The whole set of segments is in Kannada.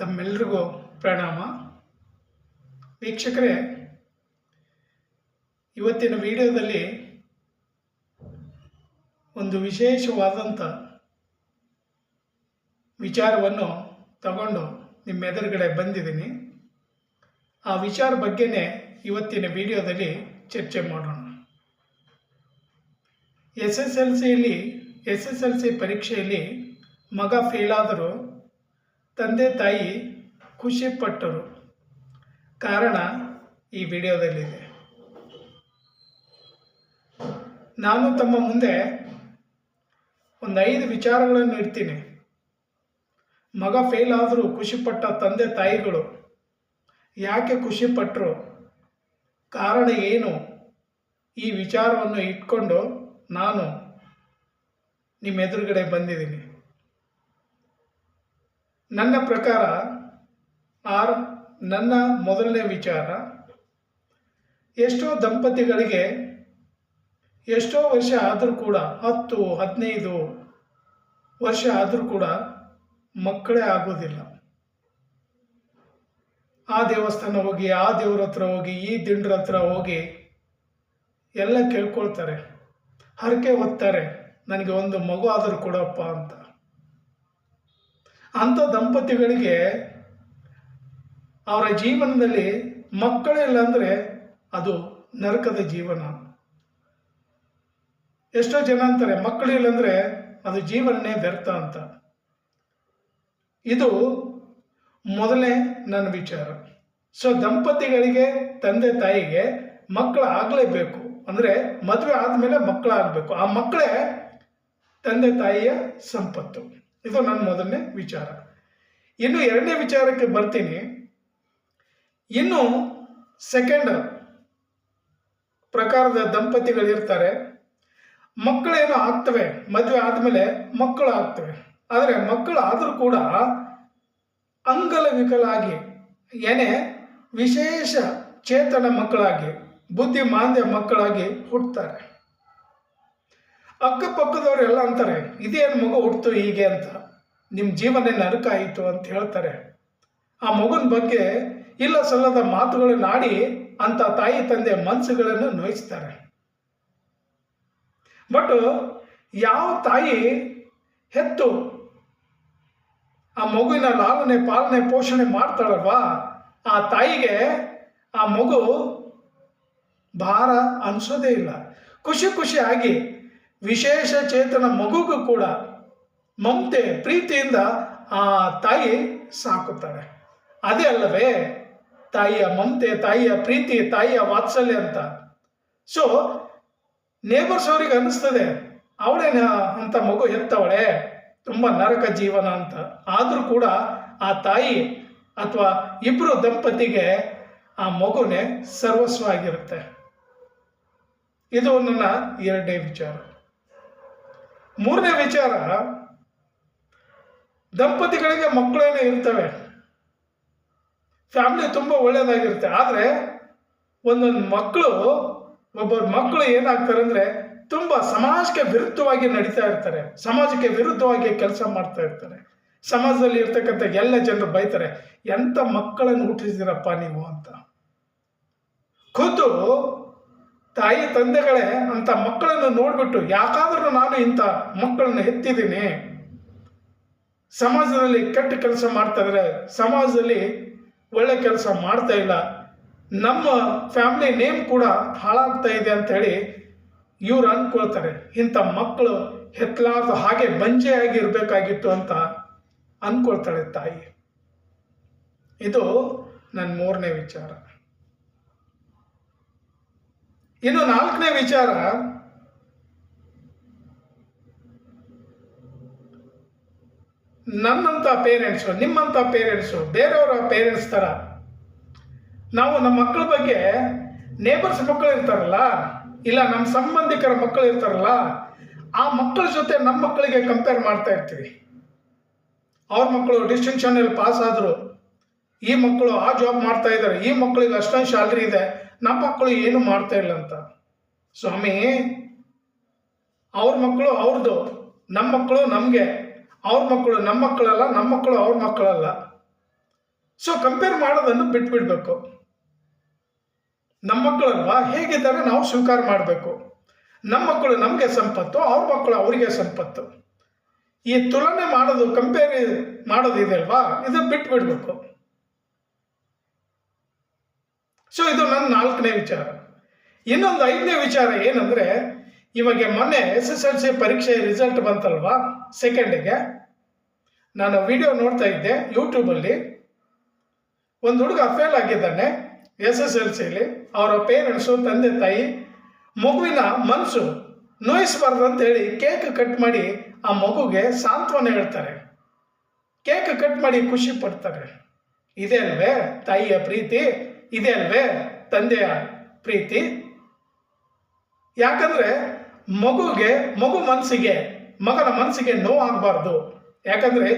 ತಮ್ಮೆಲ್ರಿಗೂ ಪ್ರಣಾಮ. ವೀಕ್ಷಕರೇ, ಇವತ್ತಿನ ವಿಡಿಯೋದಲ್ಲಿ ಒಂದು ವಿಶೇಷವಾದಂಥ ವಿಚಾರವನ್ನು ತಗೊಂಡು ನಿಮ್ಮ ಎದುರುಗಡೆ ಬಂದಿದ್ದೀನಿ. ಆ ವಿಚಾರ ಬಗ್ಗೆನೇ ಇವತ್ತಿನ ವಿಡಿಯೋದಲ್ಲಿ ಚರ್ಚೆ ಮಾಡೋಣ. ಎಸ್ ಎಸ್ ಎಲ್ ಸಿಯಲ್ಲಿ, ಎಸ್ ಎಸ್ ಎಲ್ ಸಿ ಪರೀಕ್ಷೆಯಲ್ಲಿ ಮಗ ಫೇಲಾದರೂ ತಂದೆ ತಾಯಿ ಖುಷಿಪಟ್ಟರು. ಕಾರಣ ಈ ವಿಡಿಯೋದಲ್ಲಿದೆ. ನಾನು ತಮ್ಮ ಮುಂದೆ ಒಂದು ಐದು ವಿಚಾರಗಳನ್ನು ಇಡ್ತೀನಿ. ಮಗ ಫೇಲ್ ಆದರೂ ಖುಷಿಪಟ್ಟ ತಂದೆ ತಾಯಿಗಳು ಯಾಕೆ ಖುಷಿಪಟ್ಟರು ಕಾರಣ ಏನು? ಈ ವಿಚಾರವನ್ನು ಇಟ್ಕೊಂಡು ನಾನು ನಿಮ್ಮ ಎದುರುಗಡೆ ಬಂದಿದ್ದೀನಿ. ನನ್ನ ಪ್ರಕಾರ ಆರ್, ನನ್ನ ಮೊದಲನೇ ವಿಚಾರ. ಎಷ್ಟೋ ದಂಪತಿಗಳಿಗೆ ಎಷ್ಟೋ ವರ್ಷ ಆದರೂ ಕೂಡ, ಹತ್ತು, ಹದಿನೈದು ವರ್ಷ ಆದರೂ ಕೂಡ ಮಕ್ಕಳೇ ಆಗೋದಿಲ್ಲ. ಆ ದೇವಸ್ಥಾನ ಹೋಗಿ, ಆ ದೇವ್ರ ಹತ್ರ ಹೋಗಿ, ಈ ದಿಂಡ್ರ ಹತ್ರ ಹೋಗಿ ಎಲ್ಲ ಕೇಳ್ಕೊಳ್ತಾರೆ. ಹರಕೆ ಹೊತ್ತಾರೆ. ನನಗೆ ಒಂದು ಮಗು ಆದರೂ ಕೊಡಪ್ಪ ಅಂತ. ಅಂಥ ದಂಪತಿಗಳಿಗೆ ಅವರ ಜೀವನದಲ್ಲಿ ಮಕ್ಕಳಿಲ್ಲ ಅಂದರೆ ಅದು ನರಕದ ಜೀವನ. ಎಷ್ಟೋ ಜನ ಅಂತಾರೆ ಮಕ್ಕಳಿಲ್ಲ ಅಂದರೆ ಅದು ಜೀವನನೇ ವ್ಯರ್ಥ ಅಂತ. ಇದು ಮೊದಲನೇ ನನ್ನ ವಿಚಾರ. ಸೊ ದಂಪತಿಗಳಿಗೆ, ತಂದೆ ತಾಯಿಗೆ ಮಕ್ಕಳು ಆಗಲೇಬೇಕು. ಅಂದರೆ ಮದುವೆ ಆದಮೇಲೆ ಮಕ್ಕಳಾಗಬೇಕು ಆ ಮಕ್ಕಳೇ ತಂದೆ ತಾಯಿಯ ಸಂಪತ್ತು. ಇದು ನನ್ನ ಮೊದಲನೇ ವಿಚಾರ. ಇನ್ನು ಎರಡನೇ ವಿಚಾರಕ್ಕೆ ಬರ್ತೀನಿ. ಇನ್ನು ಸೆಕೆಂಡ್ ಪ್ರಕಾರದ ದಂಪತಿಗಳಿರ್ತಾರೆ. ಮಕ್ಕಳೇನೋ ಆಗ್ತವೆ? ಮದುವೆ ಆದಮೇಲೆ ಮಕ್ಕಳು ಆಗ್ತವೆ. ಆದರೆ ಮಕ್ಕಳು ಆದರೂ ಕೂಡ ಅಂಗಲವಿಕಲಾಗಿ, ಏನೇ ವಿಶೇಷ ಚೇತನ ಮಕ್ಕಳಾಗಿ ಬುದ್ಧಿ ಮಾಂದ್ಯ ಮಕ್ಕಳಾಗಿ ಹುಟ್ಟುತ್ತಾರೆ ಅಕ್ಕಪಕ್ಕದವರೆಲ್ಲ ಅಂತಾರೆ, ಇದೇನು ಮಗು ಹುಟ್ಟಿತು ಹೀಗೆ ಅಂತ? ನಿಮ್ಮ ಜೀವನ ನರಕ ಆಯಿತು ಅಂತ ಹೇಳ್ತಾರೆ. ಆ ಮಗುನ ಬಗ್ಗೆ ಇಲ್ಲ ಸಲ್ಲದ ಮಾತುಗಳನ್ನು ಆಡಿ ಅಂತ ತಾಯಿ ತಂದೆ ಮನಸ್ಸುಗಳನ್ನು ನೋಯಿಸ್ತಾರೆ. ಬಟ್ ಯಾವ ತಾಯಿ ಹೆತ್ತು ಆ ಮಗುವಿನ ಲಾಲನೆ ಪಾಲನೆ ಪೋಷಣೆ ಮಾಡ್ತಾಳಲ್ವಾ? ಆ ತಾಯಿಗೆ ಆ ಮಗು ಭಾರ ಅನಿಸೋದೇ ಇಲ್ಲ. ಖುಷಿ ಖುಷಿಯಾಗಿ ವಿಶೇಷ ಚೇತನ ಮಗುಗೂ ಕೂಡ ಮಮತೆ, ಪ್ರೀತಿಯಿಂದ ಆ ತಾಯಿ ಸಾಕುತ್ತಾಳೆ. ಅದೇ ಅಲ್ಲವೇ, ತಾಯಿಯ ಮಮತೆ, ತಾಯಿಯ ಪ್ರೀತಿ, ತಾಯಿಯ ವಾತ್ಸಲ್ಯ ಅಂತ. ಸೊ ನೇಬರ್ಸ್ ಅವ್ರಿಗೆ ಅನ್ನಿಸ್ತದೆ, ಅವಳೇನ ಅಂತ ಮಗು ಹೆತ್ತವಳೆ? ತುಂಬ ನರಕ ಜೀವನ ಅಂತ. ಆದರೂ ಕೂಡ ಆ ತಾಯಿ ಅಥವಾ ಇಬ್ಬರು ದಂಪತಿಗೆ ಆ ಮಗುನೇ ಸರ್ವಸ್ವ ಆಗಿರುತ್ತೆ ಇದು ನನ್ನ ಎರಡನೇ ವಿಚಾರ. ಮೂರನೇ ವಿಚಾರ, ದಂಪತಿಗಳಿಗೆ ಮಕ್ಕಳೇನೇ ಇರ್ತವೆ. ಫ್ಯಾಮಿಲಿ ತುಂಬ ಒಳ್ಳೆಯದಾಗಿರುತ್ತೆ ಆದರೆ ಒಂದೊಂದು ಮಕ್ಕಳು ಒಬ್ಬರ ಮಕ್ಕಳು ಏನಾಗ್ತಾರೆ ಅಂದರೆ ತುಂಬ ಸಮಾಜಕ್ಕೆ ವಿರುದ್ಧವಾಗಿ ನಡೀತಾ ಇರ್ತಾರೆ. ಸಮಾಜಕ್ಕೆ ವಿರುದ್ಧವಾಗಿ ಕೆಲಸ ಮಾಡ್ತಾ ಇರ್ತಾರೆ. ಸಮಾಜದಲ್ಲಿ ಇರ್ತಕ್ಕಂಥ ಎಲ್ಲ ಜನರು ಬೈತಾರೆ, ಎಂಥ ಮಕ್ಕಳನ್ನು ಹುಟ್ಟಿಸಿದಿರಪ್ಪ ನೀವು? ಅಂತ. ಖುದ್ದು ತಾಯಿ ತಂದೆಗಳೇ ಅಂತ ಮಕ್ಕಳನ್ನು ನೋಡ್ಬಿಟ್ಟು, ಯಾಕಾದರೂ ನಾನು ಇಂಥ ಮಕ್ಕಳನ್ನು ಹೆತ್ತಿದ್ದೀನಿ. ಸಮಾಜದಲ್ಲಿ ಕೆಟ್ಟ ಕೆಲಸ ಮಾಡ್ತಾ ಇದ್ರೆ ಸಮಾಜದಲ್ಲಿ ಒಳ್ಳೆ ಕೆಲಸ ಮಾಡ್ತಾ ಇಲ್ಲ. ನಮ್ಮ ಫ್ಯಾಮಿಲಿ ನೇಮ್ ಕೂಡ ಹಾಳಾಗ್ತಾ ಇದೆ ಅಂತ ಹೇಳಿ ಇವ್ರು ಅಂದ್ಕೊಳ್ತಾರೆ ಇಂಥ ಮಕ್ಕಳು ಹೆತ್ತಲಾರ್ದು ಹಾಗೆ ಬಂಜೆಯಾಗಿ ಇರಬೇಕಾಗಿತ್ತು ಅಂತ ಅಂದ್ಕೊಳ್ತಾಳೆ ತಾಯಿ. ಇದು ನನ್ನ ಮೂರನೇ ವಿಚಾರ. ಇನ್ನು ನಾಲ್ಕನೇ ವಿಚಾರ. ನನ್ನಂಥ ಪೇರೆಂಟ್ಸು ನಿಮ್ಮಂಥ ಪೇರೆಂಟ್ಸು ಬೇರೆಯವರ ಪೇರೆಂಟ್ಸ್ ಥರ ನಾವು ನಮ್ಮ ಮಕ್ಕಳ ಬಗ್ಗೆ ನೇಬರ್ಸ್ ಮಕ್ಕಳು ಇರ್ತಾರಲ್ಲ, ಇಲ್ಲ ನಮ್ಮ ಸಂಬಂಧಿಕರ ಮಕ್ಕಳು ಇರ್ತಾರಲ್ಲ, ಆ ಮಕ್ಕಳ ಜೊತೆ ನಮ್ಮ ಮಕ್ಕಳಿಗೆ ಕಂಪೇರ್ ಮಾಡ್ತಾ ಇರ್ತೀವಿ. ಅವ್ರ ಮಕ್ಕಳು ಡಿಸ್ಟಿಂಕ್ಷನಲ್ಲಿ ಪಾಸ್ ಆದರು, ಈ ಮಕ್ಕಳು ಆ ಜಾಬ್ ಮಾಡ್ತಾ ಇದ್ದಾರೆ, ಈ ಮಕ್ಕಳಿಗೆ ಅಷ್ಟೊಂದು ಸ್ಯಾಲ್ರಿ ಇದೆ ನಮ್ಮ ಮಕ್ಕಳು ಏನು ಮಾಡ್ತಾ ಇಲ್ಲ ಅಂತ. ಸ್ವಾಮಿ, ಅವ್ರ ಮಕ್ಕಳು ಅವ್ರದ್ದು ನಮ್ಮ ಮಕ್ಕಳು ನಮಗೆ. ಅವ್ರ ಮಕ್ಕಳು ನಮ್ಮ ಮಕ್ಕಳಲ್ಲ ನಮ್ಮ ಮಕ್ಕಳು ಅವ್ರ ಮಕ್ಕಳಲ್ಲ. ಸೊ ಕಂಪೇರ್ ಮಾಡೋದನ್ನು ಬಿಟ್ಬಿಡ್ಬೇಕು. ನಮ್ಮ ಮಕ್ಕಳಲ್ವಾ ಹೇಗಿದ್ದಾರೆ? ನಾವು ಸ್ವೀಕಾರ ಮಾಡಬೇಕು. ನಮ್ಮ ಮಕ್ಕಳು ನಮಗೆ ಸಂಪತ್ತು, ಅವ್ರ ಮಕ್ಕಳು ಅವರಿಗೆ ಸಂಪತ್ತು. ಈ ತುಲನೆ ಮಾಡೋದು ಕಂಪೇರ್ ಮಾಡೋದು ಇದೆಯಲ್ವಾ ಇದು ಬಿಟ್ಬಿಡ್ಬೇಕು. ಸೊ ಇದು ನನ್ನ ನಾಲ್ಕನೇ ವಿಚಾರ. ಇನ್ನೊಂದು ಐದನೇ ವಿಚಾರ ಏನಂದ್ರೆ, ಇವಾಗ ಮೊನ್ನೆ ಎಸ್ ಎಸ್ ಎಲ್ ಸಿ ಪರೀಕ್ಷೆ ರಿಸಲ್ಟ್ ಬಂತಲ್ವಾ ಸೆಕೆಂಡಿಗೆ ನಾನು ವಿಡಿಯೋ ನೋಡ್ತಾ ಇದ್ದೆ ಯೂಟ್ಯೂಬಲ್ಲಿ ಒಂದು ಹುಡುಗ ಫೇಲ್ ಆಗಿದ್ದಾನೆ ಎಸ್ ಎಸ್ ಎಲ್ ಸಿಲಿ. ಅವರ ಪೇರೆಂಟ್ಸು ತಂದೆ, ತಾಯಿ, ಮಗುವಿನ ಮನಸ್ಸು ನೋಯಿಸಬಾರ್ದು ಅಂತೇಳಿ ಕೇಕ್ ಕಟ್ ಮಾಡಿ ಆ ಮಗುಗೆ ಸಾಂತ್ವನ ಹೇಳ್ತಾರೆ. ಕೇಕ್ ಕಟ್ ಮಾಡಿ ಖುಷಿ ಪಡ್ತಾರೆ. ಇದೆ ಅಲ್ವೇ ತಾಯಿಯ ಪ್ರೀತಿ? ಇದೆ ಅಲ್ವೇ, ತಂದೆಯ ಪ್ರೀತಿ? ಯಾಕಂದ್ರೆ ಮಗುಗೆ, ಮಗು ಮನಸ್ಸಿಗೆ, ಮಗನ ಮನಸ್ಸಿಗೆ ನೋವಾಗಬಾರ್ದು ಯಾಕಂದ್ರೆ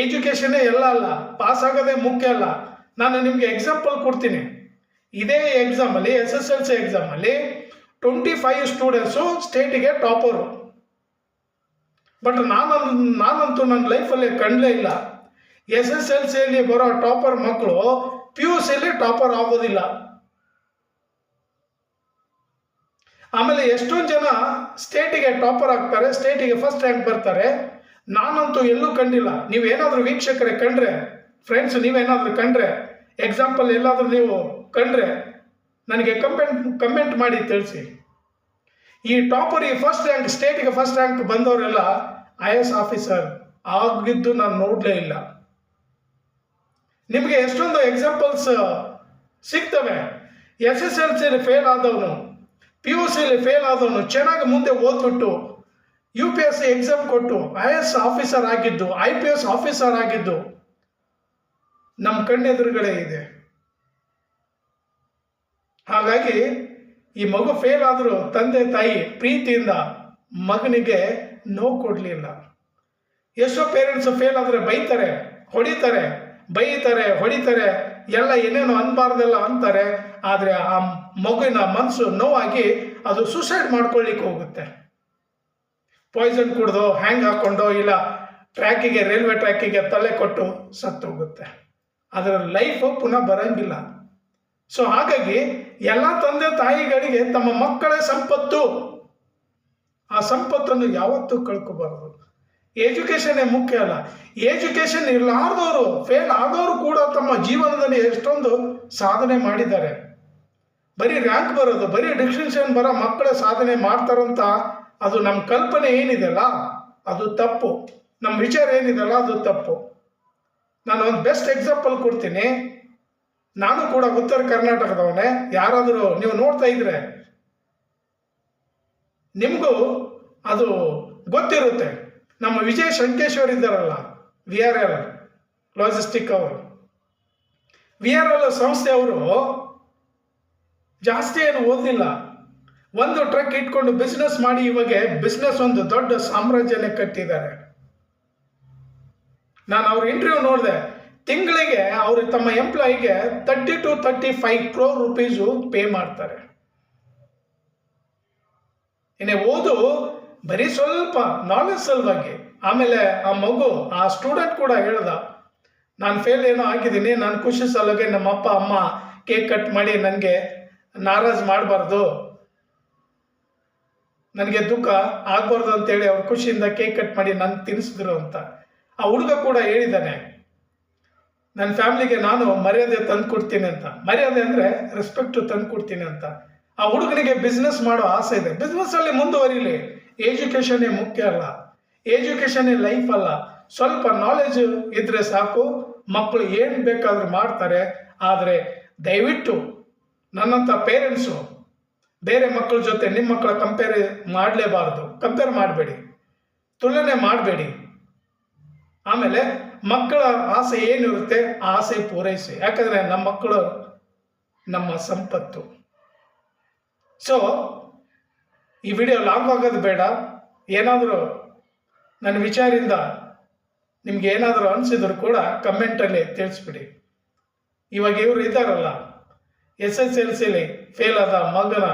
ಎಜುಕೇಷನ್ನೇ ಎಲ್ಲ ಅಲ್ಲ, ಪಾಸ್ ಆಗೋದೇ ಮುಖ್ಯ ಅಲ್ಲ. ನಾನು ನಿಮಗೆ ಎಕ್ಸಾಂಪಲ್ ಕೊಡ್ತೀನಿ. ಇದೇ ಎಕ್ಸಾಮಲ್ಲಿ ಎಸ್ ಎಸ್ ಎಲ್ ಸಿ ಎಕ್ಸಾಮಲ್ಲಿ ಟ್ವೆಂಟಿ ಫೈವ್ ಸ್ಟೂಡೆಂಟ್ಸು ಸ್ಟೇಟಿಗೆ ಟಾಪರು ಬಟ್ ನಾನು, ನಾನಂತೂ ನನ್ನ ಲೈಫಲ್ಲಿ ಕಂಡಲೇ ಇಲ್ಲ. ಎಸ್ ಎಸ್ ಎಲ್ ಸಿಯಲ್ಲಿ ಬರೋ ಟಾಪರ್ ಮಕ್ಕಳು ಪಿ ಯು ಸಿಲಿ ಟಾಪರ್ ಆಗೋದಿಲ್ಲ. ಆಮೇಲೆ ಎಷ್ಟೊಂದು ಜನ ಸ್ಟೇಟಿಗೆ ಟಾಪರ್ ಆಗ್ತಾರೆ ಸ್ಟೇಟಿಗೆ ಫಸ್ಟ್ ರ್ಯಾಂಕ್ ಬರ್ತಾರೆ. ನಾನಂತೂ ಎಲ್ಲೂ ಕಂಡಿಲ್ಲ. ನೀವೇನಾದರೂ ವೀಕ್ಷಕರೇ ಕಂಡ್ರೆ ಫ್ರೆಂಡ್ಸ್ ನೀವೇನಾದರೂ ಕಂಡ್ರೆ ಎಕ್ಸಾಂಪಲ್ ಎಲ್ಲಾದರೂ ನೀವು ಕಂಡ್ರೆ, ನನಗೆ ಕಂಪೆಂಟ್ ಕಮೆಂಟ್ ಮಾಡಿ ತಿಳಿಸಿ. ಈ ಟಾಪರ್ ಈ ಫಸ್ಟ್ ರ್ಯಾಂಕ್ ಸ್ಟೇಟಿಗೆ ಫಸ್ಟ್ ರ್ಯಾಂಕ್ ಬಂದವರೆಲ್ಲ ಐ ಎಸ್ ಆಫೀಸರ್ ಆಗಿದ್ದು ನಾನು ನೋಡಲೇ ಇಲ್ಲ. ನಿಮಗೆ ಎಷ್ಟೊಂದು ಎಕ್ಸಾಂಪಲ್ಸ್ ಸಿಗ್ತವೆ. ಎಸ್ ಎಸ್ ಎಲ್ ಸಿಲಿ ಫೇಲ್ ಆದವನು ಪಿ ಯು ಸಿಲಿ ಫೇಲ್ ಆದವನು ಚೆನ್ನಾಗಿ ಮುಂದೆ ಓದ್ಬಿಟ್ಟು U P S C exam ಕೊಟ್ಟು ಐ ಎಸ್ ಆಫೀಸರ್ ಆಗಿದ್ದು ಐ ಪಿ ಎಸ್ ಆಫೀಸರ್ ಆಗಿದ್ದು ನಮ್ಮ ಕಣ್ಣೆದುರುಗಳೇ ಇದೆ. ಹಾಗಾಗಿ, ಈ ಮಗು ಫೇಲ್ ಆದರೂ ತಂದೆ ತಾಯಿ ಪ್ರೀತಿಯಿಂದ ಮಗನಿಗೆ ನೋವು ಕೊಡಲಿಲ್ಲ. ಎಷ್ಟೋ ಪೇರೆಂಟ್ಸ್ ಫೇಲ್ ಆದರೆ ಬೈತಾರೆ, ಹೊಡಿತಾರೆ. ಬೈತಾರೆ, ಹೊಡಿತಾರೆ, ಎಲ್ಲ ಏನೇನೋ ಅನ್ಬಾರ್ದೆಲ್ಲ ಅಂತಾರೆ, ಆದರೆ ಆ ಮಗುವಿನ ಮನಸ್ಸು ನೋವಾಗಿ ಅದು ಸುಸೈಡ್ ಮಾಡ್ಕೊಳ್ಳಿಕ್ಕೆ ಹೋಗುತ್ತೆ. ಪಾಯ್ಸನ್ ಕುಡ್ದು ಹ್ಯಾಂಗ್ ಹಾಕ್ಕೊಂಡು ಇಲ್ಲ ಟ್ರ್ಯಾಕಿಗೆ ರೈಲ್ವೆ ಟ್ರ್ಯಾಕಿಗೆ ತಲೆ ಕೊಟ್ಟು ಸತ್ತು ಹೋಗುತ್ತೆ ಅದರ ಲೈಫ್ ಪುನಃ ಬರಂಗಿಲ್ಲ. ಸೊ ಹಾಗಾಗಿ ಎಲ್ಲ ತಂದೆ ತಾಯಿಗಳಿಗೆ ತಮ್ಮ ಮಕ್ಕಳೇ ಸಂಪತ್ತು, ಆ ಸಂಪತ್ತನ್ನು ಯಾವತ್ತೂ ಕಳ್ಕೋಬಾರದು. ಎಜುಕೇಶನ್ನೇ ಮುಖ್ಯ ಅಲ್ಲ. ಎಜುಕೇಷನ್ ಇರಲಾರ್ದವರು ಫೇಲ್ ಆದವರು ಕೂಡ ತಮ್ಮ ಜೀವನದಲ್ಲಿ ಎಷ್ಟೊಂದು ಸಾಧನೆ ಮಾಡಿದ್ದಾರೆ. ಬರೀ ರ್ಯಾಂಕ್ ಬರೋದು, ಬರೀ ಡಿಸ್ಟಿಂಕ್ಷನ್ ಬರೋ ಮಕ್ಕಳ ಸಾಧನೆ ಮಾಡ್ತಾರಂತ ಅದು ನಮ್ಮ ಕಲ್ಪನೆ ಏನಿದೆಯಲ್ಲ, ಅದು ತಪ್ಪು. ನಮ್ಮ ವಿಚಾರ ಏನಿದೆಯಲ್ಲ, ಅದು ತಪ್ಪು. ನಾನು ಒಂದು ಬೆಸ್ಟ್ ಎಕ್ಸಾಂಪಲ್ ಕೊಡ್ತೀನಿ. ನಾನು ಕೂಡ ಉತ್ತರ ಕರ್ನಾಟಕದವನೇ. ಯಾರಾದರೂ ನೀವು ನೋಡ್ತಾ ಇದ್ರೆ, ನಿಮಗೂ ಅದು ಗೊತ್ತಿರುತ್ತೆ. ನಮ್ಮ ವಿಜಯ್ ಶಂಕೇಶ್ವರ್ ಇದ್ದಾರಲ್ಲ ವಿ ಆರ್ ಎಲ್ ಲಾಜಿಸ್ಟಿಕ್ ಅವರು. ವಿ ಆರ್ ಎಲ್ ಸಂಸ್ಥೆ ಅವರು ಜಾಸ್ತಿ ಏನು ಓದಿಲ್ಲ ಒಂದು ಟ್ರಕ್ ಇಟ್ಕೊಂಡು ಬಿಸ್ನೆಸ್ ಮಾಡಿ ಇವಾಗ ಬಿಸ್ನೆಸ್ ಒಂದು ದೊಡ್ಡ ಸಾಮ್ರಾಜ್ಯನೇ ಕಟ್ಟಿದ್ದಾರೆ. ನಾನು ಅವ್ರ ಇಂಟರ್ವ್ಯೂ ನೋಡಿದೆ. ತಿಂಗಳಿಗೆ ಅವರು ತಮ್ಮ ಎಂಪ್ಲಾಯಿಗೆ thirty two thirty five crore rupees pay ಮಾಡ್ತಾರೆ. ಇನ್ನೇ ಓದು ಬರೀ ಸ್ವಲ್ಪ ನಾಲೆಜ್ ಸಲುವಾಗಿ. ಆಮೇಲೆ ಆ ಮಗು, ಆ ಸ್ಟೂಡೆಂಟ್ ಕೂಡ ಹೇಳ್ದ, ನಾನು ಫೇಲ್ ಏನೋ ಆಗಿದ್ದೀನಿ, ನಾನು ಖುಷಿ ಸಲುವಾಗಿ ನಮ್ಮ ಅಪ್ಪ ಅಮ್ಮ ಕೇಕ್ ಕಟ್ ಮಾಡಿ ನನಗೆ ನಾರಾಜ್ ಮಾಡಬಾರ್ದು. ನನಗೆ ದುಃಖ ಆಗ್ಬಾರ್ದು ಅಂತೇಳಿ ಅವ್ರು ಖುಷಿಯಿಂದ ಕೇಕ್ ಕಟ್ ಮಾಡಿ ನಾನು ತಿನ್ನಿಸಿದ್ರು ಅಂತ. ಆ ಹುಡುಗ ಕೂಡ ಹೇಳಿದ್ದಾನೆ ನನ್ನ ಫ್ಯಾಮ್ಲಿಗೆ ನಾನು ಮರ್ಯಾದೆ ತಂದು ಕೊಡ್ತೀನಿ ಅಂತ. ಮರ್ಯಾದೆ ಅಂದರೆ ರೆಸ್ಪೆಕ್ಟು ತಂದು ಕೊಡ್ತೀನಿ ಅಂತ. ಆ ಹುಡುಗನಿಗೆ ಬಿಸ್ನೆಸ್ ಮಾಡೋ ಆಸೆ ಇದೆ. ಬಿಸ್ನೆಸ್ಸಲ್ಲಿ ಮುಂದುವರಿಲಿ. ಎಜುಕೇಶನ್ನೇ ಮುಖ್ಯ ಅಲ್ಲ. ಎಜುಕೇಷನೇ ಲೈಫ್ ಅಲ್ಲ. ಸ್ವಲ್ಪ ನಾಲೆಜ್ ಇದ್ರೆ ಸಾಕು. ಮಕ್ಕಳು ಏನು ಬೇಕಾದರೂ ಮಾಡ್ತಾರೆ. ಆದರೆ ದಯವಿಟ್ಟು ನನ್ನಂಥ ಪೇರೆಂಟ್ಸು ಬೇರೆ ಮಕ್ಕಳ ಜೊತೆ ನಿಮ್ಮ ಮಕ್ಕಳ ಕಂಪೇರ್ ಮಾಡಲೇಬಾರ್ದು. ಕಂಪೇರ್ ಮಾಡಬೇಡಿ. ತುಲನೆ ಮಾಡಬೇಡಿ. ಆಮೇಲೆ ಮಕ್ಕಳ ಆಸೆ ಏನಿರುತ್ತೆ ಆ ಆಸೆ ಪೂರೈಸಿ. ಯಾಕಂದರೆ ನಮ್ಮ ಮಕ್ಕಳು ನಮ್ಮ ಸಂಪತ್ತು. ಸೊ ಈ ವಿಡಿಯೋ ಲಾಂಗ್ ಆಗೋದು ಬೇಡ. ಏನಾದರೂ ನನ್ನ ವಿಚಾರದಿಂದ ನಿಮ್ಗೆ ಏನಾದರೂ ಅನಿಸಿದ್ರು ಕೂಡ ಕಮೆಂಟಲ್ಲಿ ತಿಳಿಸ್ಬಿಡಿ. ಇವಾಗ ಇವರು ಇದ್ದಾರಲ್ಲ, ಎಸ್ ಎಸ್ ಎಲ್ ಸಿಲಿ ಫೇಲ್ ಆದ ಮಗನ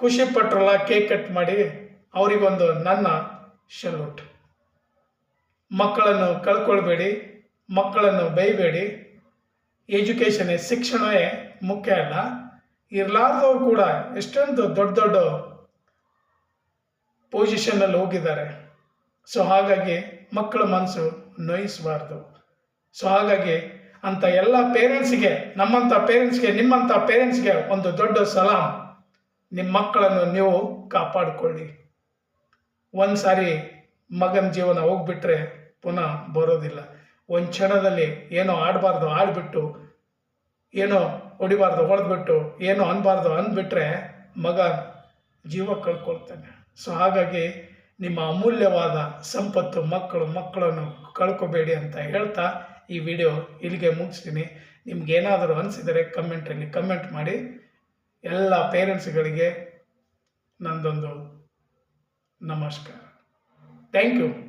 ಖುಷಿ ಪಟ್ರಲ್ಲ ಕೇಕ್ ಕಟ್ ಮಾಡಿ ಅವರಿಗೊಂದು ನನ್ನ ಶಲೂಟ್ ಮಕ್ಕಳನ್ನು ಕಳ್ಕೊಳ್ಬೇಡಿ, ಮಕ್ಕಳನ್ನು ಬೈಬೇಡಿ ಎಜುಕೇಷನ್ ಶಿಕ್ಷಣವೇ ಮುಖ್ಯ ಅಲ್ಲ. ಇರಲಾರ್ದವ್ರು ಕೂಡ ಎಷ್ಟೊಂದು ದೊಡ್ಡ ದೊಡ್ಡ ಪೊಸಿಷನ್ನಲ್ಲಿ ಹೋಗಿದ್ದಾರೆ. ಸೊ ಹಾಗಾಗಿ ಮಕ್ಕಳ ಮನಸ್ಸು ನೋಯಿಸಬಾರ್ದು. ಸೊ ಹಾಗಾಗಿ ಅಂಥ ಎಲ್ಲ ಪೇರೆಂಟ್ಸ್ಗೆ ನಮ್ಮಂಥ ಪೇರೆಂಟ್ಸ್ಗೆ ನಿಮ್ಮಂಥ ಪೇರೆಂಟ್ಸ್ಗೆ ಒಂದು ದೊಡ್ಡ ಸಲಾಂ. ನಿಮ್ಮ ಮಕ್ಕಳನ್ನು ನೀವು ಕಾಪಾಡಿಕೊಳ್ಳಿ. ಒಂದು ಸಾರಿ ಮಗನ ಜೀವನ ಹೋಗ್ಬಿಟ್ರೆ ಪುನಃ ಬರೋದಿಲ್ಲ. ಒಂದು ಕ್ಷಣದಲ್ಲಿ ಏನೋ ಆಡಬಾರ್ದು, ಆಡಿಬಿಟ್ಟು ಏನೋ ಹೊಡಿಬಾರ್ದು, ಹೊಡೆದ್ಬಿಟ್ಟು, ಏನು ಅನ್ನಬಾರ್ದು ಅಂದ್ಬಿಟ್ರೆ ಮಗ ಜೀವ ಕಳ್ಕೊಳ್ತಾನೆ. ಸೊ ಹಾಗಾಗಿ ನಿಮ್ಮ ಅಮೂಲ್ಯವಾದ ಸಂಪತ್ತು ಮಕ್ಕಳು, ಮಕ್ಕಳನ್ನು ಕಳ್ಕೊಬೇಡಿ ಅಂತ ಹೇಳ್ತಾ ಈ ವಿಡಿಯೋ ಇಲ್ಲಿಗೆ ಮುಗಿಸ್ತೀನಿ. ನಿಮ್ಗೇನಾದರೂ ಅನಿಸಿದರೆ ಕಮೆಂಟಲ್ಲಿ ಕಮೆಂಟ್ ಮಾಡಿ. ಎಲ್ಲ ಪೇರೆಂಟ್ಸ್ಗಳಿಗೆ ನಂದೊಂದು ನಮಸ್ಕಾರ. Thank you